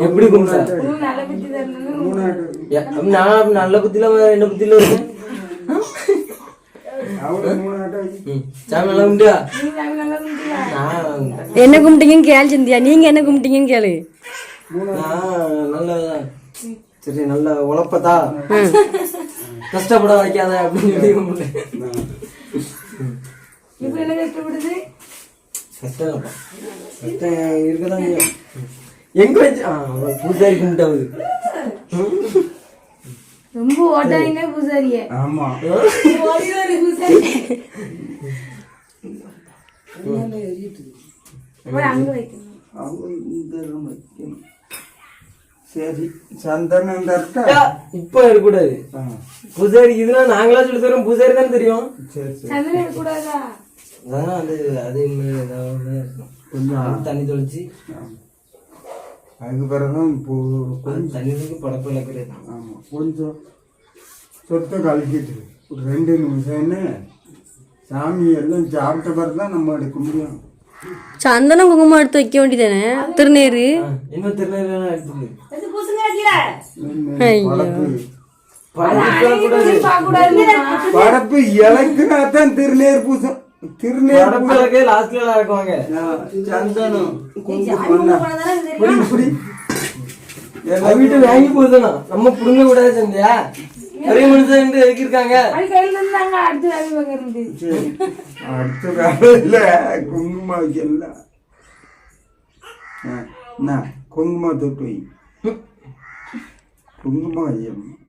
எப்படி ஏ, அப்ப நான் நல்ல புத்தியில என்ன புத்தியில இருக்கேன் அவரு மூணாட்டு ம், சாமி நல்லா கும்பிட்டியா? நீ சாமி நல்லா கும்பிட்டியா? நான் என்ன கும்பிட்டீங்கன்னு கேள் சந்தியா. நீங்க என்ன கும்பிட்டீங்கன்னு கேளு. நல்ல சரி நல்ல உழப்பத்தா? கஷ்டப்பட வைக்காத அப்படின்னு சொல்லி கஷ்டம். கஷ்டம் இருக்கதான். எங்க வச்சு பூஜாரி கும்பிட்டாவது ரொம்ப ஓட்டாங்க பூசாரிய. ஆமா. பூசாரி. சரி சந்தனம் இப்ப இருக்கக்கூடாது. பூஜாரி இதுனா நாங்களா சொல்லி தரோம் பூஜாரி தான் தெரியும். அதான் அது அது இன்னும் ஏதாவது இருக்கும். கொஞ்சம் தண்ணி தொளிச்சு. ஆமா. அதுக்கு பிறகுதான் பூ அது தண்ணி தொளிச்சு படப்பு இழக்கிறது ஆமா கொஞ்சம் சொத்தை கலக்கிட்டு ஒரு ரெண்டு நிமிஷம் என்ன சாமி எல்லாம் சாப்பிட்ட பிறகு தான் நம்ம எடுக்க முடியும் சந்தனம் குங்குமம் எடுத்து வைக்க வேண்டியதானே? திருநீரு? இன்னும் படப்பு இலக்குனா தான் திருநேர் பூசம் திருநேர் லாஸ்ட்ல இறக்குவாங்க. சந்தனம் குங்குமம் புடி புடி. அவங்க வீட்டு வாங்கி போதுனா நம்ம புடுங்க கூடாது சந்தியா? பெரிய மனுஷன் இருக்காங்க அது கையில இருந்தாங்க அடுத்து வேலை காலையில் குங்குமம் வைக்கல. என்ன? குங்குமம் தொட்டு வை. குங்குமம்